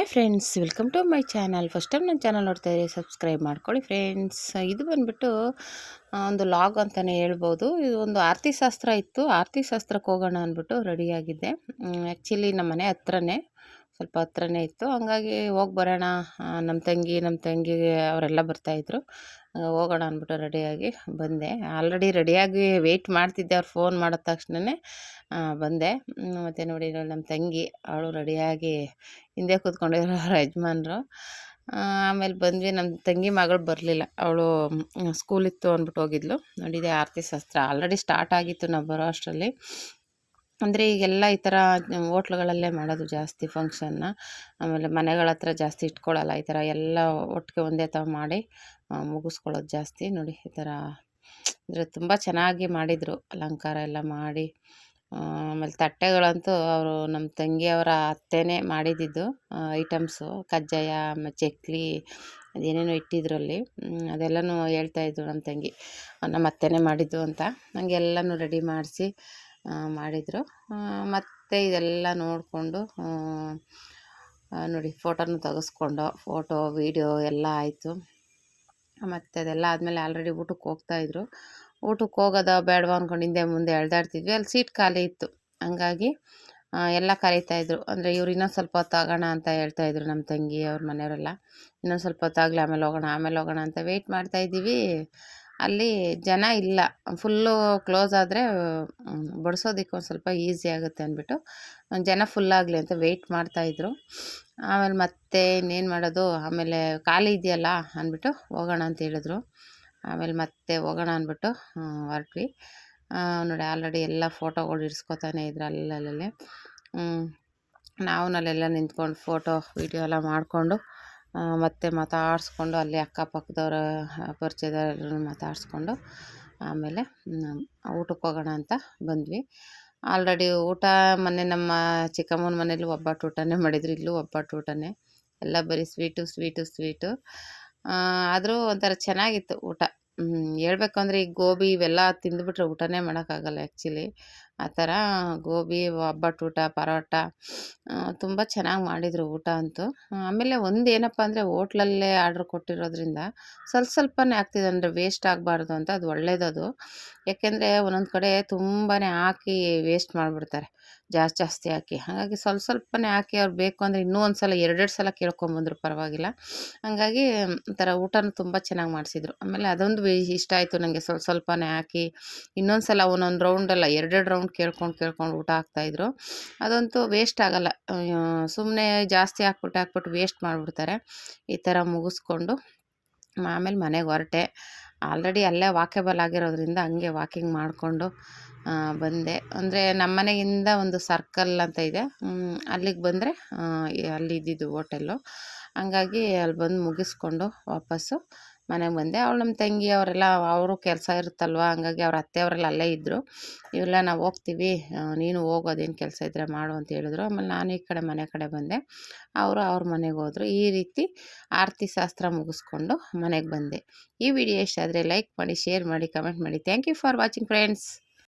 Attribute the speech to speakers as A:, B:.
A: Hi friends, welcome to my channel. First time ನನ್ನ channel ನೋಡ್ತಾ ಇದ್ದೀರಿ ಸಬ್ಸ್ಕ್ರೈಬ್ ಮಾಡ್ಕೊಳ್ಳಿ ಫ್ರೆಂಡ್ಸ್. ಇದು ಬಂದುಬಿಟ್ಟು ಒಂದು ಲಾಗ್ ಅಂತಲೇ ಹೇಳ್ಬೋದು. ಇದು ಒಂದು ಆರತಿ ಶಾಸ್ತ್ರ ಇತ್ತು. ಆರತಿ ಶಾಸ್ತ್ರಕ್ಕೆ ಹೋಗೋಣ ಅಂದ್ಬಿಟ್ಟು ರೆಡಿಯಾಗಿದ್ದೆ ಆ್ಯಕ್ಚುಲಿ ನಮ್ಮ ಮನೆ ಹತ್ರನೇ, ಸ್ವಲ್ಪ ಹತ್ರನೇ ಇತ್ತು. ಹಂಗಾಗಿ ಹೋಗಿ ಬರೋಣ. ನಮ್ಮ ತಂಗಿ ನಮ್ಮ ತಂಗಿ ಅವರೆಲ್ಲ ಬರ್ತಾಯಿದ್ರು ಹೋಗೋಣ ಅಂದ್ಬಿಟ್ಟು ರೆಡಿಯಾಗಿ ಬಂದೆ. ಆಲ್ರೆಡಿ ರೆಡಿಯಾಗಿ ವೆಯ್ಟ್ ಮಾಡ್ತಿದ್ದೆ. ಅವ್ರು ಫೋನ್ ಮಾಡಿದ ತಕ್ಷಣವೇ ಬಂದೆ. ಮತ್ತು ನೋಡಿ ನಮ್ಮ ತಂಗಿ, ಅವಳು ರೆಡಿಯಾಗಿ ಹಿಂದೆ ಕೂತ್ಕೊಂಡಿರೋ ಅವ್ರ ಯಜಮಾನ್ರು. ಆಮೇಲೆ ಬಂದ್ವಿ. ನಮ್ಮ ತಂಗಿ ಮಗಳು ಬರಲಿಲ್ಲ. ಅವಳು ಸ್ಕೂಲಿತ್ತು ಅಂದ್ಬಿಟ್ಟು ಹೋಗಿದ್ಲು. ನೋಡಿದೆ ಆರತಿ ಶಾಸ್ತ್ರ ಆಲ್ರೆಡಿ ಸ್ಟಾರ್ಟ್ ಆಗಿತ್ತು ನಾವು ಬರೋ ಅಷ್ಟರಲ್ಲಿ. ಅಂದರೆ ಈಗೆಲ್ಲ ಈ ಥರ ಹೋಟ್ಲುಗಳಲ್ಲೇ ಮಾಡೋದು ಜಾಸ್ತಿ ಫಂಕ್ಷನ್ನ ಆಮೇಲೆ ಮನೆಗಳ ಹತ್ರ ಜಾಸ್ತಿ ಇಟ್ಕೊಳ್ಳಲ್ಲ ಈ ಥರ ಎಲ್ಲ ಒಟ್ಟಿಗೆ ಒಂದೇ ಥರ ಮಾಡಿ ಮುಗಿಸ್ಕೊಳ್ಳೋದು ಜಾಸ್ತಿ. ನೋಡಿ ಈ ಥರ ಅಂದರೆ ತುಂಬ ಚೆನ್ನಾಗಿ ಮಾಡಿದರು. ಅಲಂಕಾರ ಎಲ್ಲ ಮಾಡಿ. ಆಮೇಲೆ ತಟ್ಟೆಗಳಂತೂ ಅವರು ನಮ್ಮ ತಂಗಿಯವರ ಅತ್ತೆನೇ ಮಾಡಿದ್ದಿದ್ದು ಐಟಮ್ಸು. ಕಜ್ಜಾಯ, ಆಮೇಲೆ ಚಕ್ಲಿ, ಅದೇನೇನೋ ಇಟ್ಟಿದ್ರು ಅಲ್ಲಿ ಅದೆಲ್ಲನೂ ಹೇಳ್ತಾಯಿದ್ರು ನಮ್ಮ ತಂಗಿ. ನಮ್ಮ ಅತ್ತೆನೇ ಮಾಡಿದ್ದು ಅಂತ. ನನಗೆ ಎಲ್ಲನೂ ರೆಡಿ ಮಾಡಿಸಿ ಮಾಡಿದರು. ಮತ್ತು ಇದೆಲ್ಲ ನೋಡಿಕೊಂಡು ನೋಡಿ ಫೋಟೋನು ತೆಗೆಸ್ಕೊಂಡು, ಫೋಟೋ, ವೀಡಿಯೋ ಎಲ್ಲ ಆಯಿತು. ಮತ್ತು ಅದೆಲ್ಲ ಆದಮೇಲೆ ಆಲ್ರೆಡಿ ಊಟಕ್ಕೆ ಹೋಗ್ತಾಯಿದ್ರು ಊಟಕ್ಕೆ ಹೋಗೋದ ಬೇಡವಾ ಅಂದ್ಕೊಂಡು ಹಿಂದೆ ಮುಂದೆ ಎಳ್ದಾಡ್ತಿದ್ವಿ. ಅಲ್ಲಿ ಸೀಟ್ ಖಾಲಿ ಇತ್ತು. ಹಂಗಾಗಿ ಎಲ್ಲ ಕರೀತಾಯಿದ್ರು ಅಂದರೆ ಇವ್ರು ಇನ್ನೊಂದು ಸ್ವಲ್ಪ ಹೊತ್ತು ಆಗೋಣ ಅಂತ ಹೇಳ್ತಾಯಿದ್ರು ನಮ್ಮ ತಂಗಿ, ಅವ್ರ ಮನೆಯವರೆಲ್ಲ. ಇನ್ನೊಂದು ಸ್ವಲ್ಪ ಹೊತ್ತಾಗಲಿ ಆಮೇಲೆ ಹೋಗೋಣ ಆಮೇಲೆ ಹೋಗೋಣ ಅಂತ ವೆಯ್ಟ್ ಮಾಡ್ತಾಯಿದ್ದೀವಿ ಅಲ್ಲಿ ಜನ ಇಲ್ಲ. ಫುಲ್ಲು ಕ್ಲೋಸ್ ಆದರೆ ಬಡಿಸೋದಕ್ಕೆ ಒಂದು ಸ್ವಲ್ಪ ಈಸಿ ಆಗುತ್ತೆ ಅಂದ್ಬಿಟ್ಟು ಜನ ಫುಲ್ಲಾಗಲಿ ಅಂತ ವೆಯ್ಟ್ ಮಾಡ್ತಾಯಿದ್ರು ಆಮೇಲೆ ಮತ್ತೆ ಇನ್ನೇನು ಮಾಡೋದು? ಆಮೇಲೆ ಖಾಲಿ ಇದೆಯಲ್ಲ ಅಂದ್ಬಿಟ್ಟು ಹೋಗೋಣ ಅಂತ ಹೇಳಿದ್ರು. ಆಮೇಲೆ ಮತ್ತೆ ಹೋಗೋಣ ಅಂದ್ಬಿಟ್ಟು ಹೊರಟ್ವಿ. ನೋಡಿ ಆಲ್ರೆಡಿ ಎಲ್ಲ ಫೋಟೋಗಳು ಇಡ್ಸ್ಕೊತಾನೆ ಇದ್ರು ಅಲ್ಲಲ್ಲೇ ನಾವು ಅಲ್ಲೆಲ್ಲ ನಿಂತ್ಕೊಂಡು ಫೋಟೋ ವೀಡಿಯೋ ಎಲ್ಲ ಮಾಡಿಕೊಂಡು ಮತ್ತೆ ಮಾತಾಡಿಸ್ಕೊಂಡು ಅಲ್ಲಿ ಅಕ್ಕಪಕ್ಕದವ್ರ ಪರಿಚಯದವ್ರನ್ನ ಮಾತಾಡಿಸ್ಕೊಂಡು ಆಮೇಲೆ ಊಟಕ್ಕೆ ಹೋಗೋಣ ಅಂತ ಬಂದ್ವಿ. ಆಲ್ರೆಡಿ ಊಟ ಮೊನ್ನೆ ನಮ್ಮ ಚಿಕ್ಕಮ್ಮನ ಮನೇಲಿ ಒಬ್ಬಟ್ಟು ಊಟನೇ ಮಾಡಿದ್ರು, ಇಲ್ಲೂ ಒಬ್ಬಟ್ಟು ಊಟನೇ. ಎಲ್ಲ ಬರೀ ಸ್ವೀಟು ಸ್ವೀಟು ಸ್ವೀಟು ಆದರೂ ಒಂಥರ ಚೆನ್ನಾಗಿತ್ತು ಊಟ. ಹೇಳ್ಬೇಕು ಅಂದರೆ ಗೋಬಿ ಇವೆಲ್ಲ ತಿಂದುಬಿಟ್ರೆ ಊಟನೇ ಮಾಡೋಕ್ಕಾಗಲ್ಲ ಆ್ಯಕ್ಚುಲಿ ಆ ಥರ ಗೋಬಿ, ಒಬ್ಬಟ್ಟು ಊಟ, ಪರೋಟ ತುಂಬ ಚೆನ್ನಾಗಿ ಮಾಡಿದರು ಊಟ ಅಂತೂ. ಆಮೇಲೆ ಒಂದು ಏನಪ್ಪ ಅಂದರೆ ಹೋಟ್ಲಲ್ಲೇ ಆರ್ಡ್ರ್ ಕೊಟ್ಟಿರೋದ್ರಿಂದ ಸ್ವಲ್ಪ ಸ್ವಲ್ಪನೇ ಆಗ್ತಿದೆ ಅಂದರೆ ವೇಸ್ಟ್ ಆಗಬಾರ್ದು ಅಂತ ಅದು ಒಳ್ಳೇದದು ಯಾಕೆಂದರೆ ಒಂದೊಂದು ಕಡೆ ತುಂಬಾ ಹಾಕಿ ವೇಸ್ಟ್ ಮಾಡಿಬಿಡ್ತಾರೆ. ಜಾಸ್ತಿ ಜಾಸ್ತಿ ಹಾಕಿ. ಹಾಗಾಗಿ ಸ್ವಲ್ಪ ಸ್ವಲ್ಪನೇ ಹಾಕಿ ಅವ್ರು ಬೇಕು ಅಂದರೆ ಇನ್ನೂ ಒಂದು ಸಲ, ಎರಡೆರಡು ಸಲ ಕೇಳ್ಕೊಂಬಂದ್ರು ಪರವಾಗಿಲ್ಲ. ಹಾಗಾಗಿ ಒಂಥರ ಊಟನೂ ತುಂಬ ಚೆನ್ನಾಗಿ ಮಾಡಿಸಿದ್ರು. ಆಮೇಲೆ ಅದೊಂದು ಇಷ್ಟ ಆಯಿತು ನನಗೆ ಸ್ವಲ್ಪ ಸ್ವಲ್ಪನೇ ಹಾಕಿ. ಇನ್ನೊಂದು ಸಲ ಒಂದೊಂದು ರೌಂಡಲ್ಲ ಎರಡೆರಡು ರೌಂಡ್ ಕೇಳ್ಕೊಂಡು ಕೇಳ್ಕೊಂಡು ಊಟ ಹಾಕ್ತಾಯಿದ್ರು ಅದಂತೂ ವೇಸ್ಟ್ ಆಗೋಲ್ಲ. ಸುಮ್ಮನೆ ಜಾಸ್ತಿ ಹಾಕ್ಬಿಟ್ಟು ಹಾಕ್ಬಿಟ್ಟು ವೇಸ್ಟ್ ಮಾಡಿಬಿಡ್ತಾರೆ. ಈ ಥರ ಮುಗಿಸ್ಕೊಂಡು ಆಮೇಲೆ ಮನೆಗೆ ಹೊರಟೆ. ಆಲ್ರೆಡಿ ಅಲ್ಲೇ ವಾಕೇಬಲ್ ಆಗಿರೋದ್ರಿಂದ ಹಂಗೆ ವಾಕಿಂಗ್ ಮಾಡಿಕೊಂಡು ಬಂದೆ. ಅಂದರೆ ನಮ್ಮ ಮನೆಯಿಂದ ಒಂದು ಸರ್ಕಲ್ ಅಂತ ಇದೆ. ಅಲ್ಲಿಗೆ ಬಂದರೆ ಅಲ್ಲಿ ಇದ್ದಿದ್ದು ಹೋಟೆಲ್ಲು ಹಂಗಾಗಿ ಅಲ್ಲಿ ಬಂದು ಮುಗಿಸ್ಕೊಂಡು ವಾಪಸ್ಸು ಮನೆಗೆ ಬಂದೆ. ಅವಳು ನಮ್ಮ ತಂಗಿ, ಅವರೆಲ್ಲ ಅವರು ಕೆಲಸ ಇರುತ್ತಲ್ವ, ಹಂಗಾಗಿ ಅವ್ರ ಅತ್ತೆಯವರೆಲ್ಲ ಅಲ್ಲೇ ಇದ್ದರು ಇವೆಲ್ಲ ನಾವು ಹೋಗ್ತೀವಿ ನೀನು ಹೋಗೋದೇನು ಕೆಲಸ ಇದ್ದರೆ ಮಾಡು ಅಂತ ಹೇಳಿದ್ರು. ಆಮೇಲೆ ನಾನು ಈ ಕಡೆ ಮನೆ ಕಡೆ ಬಂದೆ. ಅವರು ಅವ್ರ ಮನೆಗೆ ಹೋದರು. ಈ ರೀತಿ ಆರತಿ ಶಾಸ್ತ್ರ ಮುಗಿಸ್ಕೊಂಡು ಮನೆಗೆ ಬಂದೆ. ಈ ವಿಡಿಯೋ ಇಷ್ಟ ಆದರೆ ಲೈಕ್ ಮಾಡಿ, ಶೇರ್ ಮಾಡಿ, ಕಮೆಂಟ್ ಮಾಡಿ. Thank you for watching friends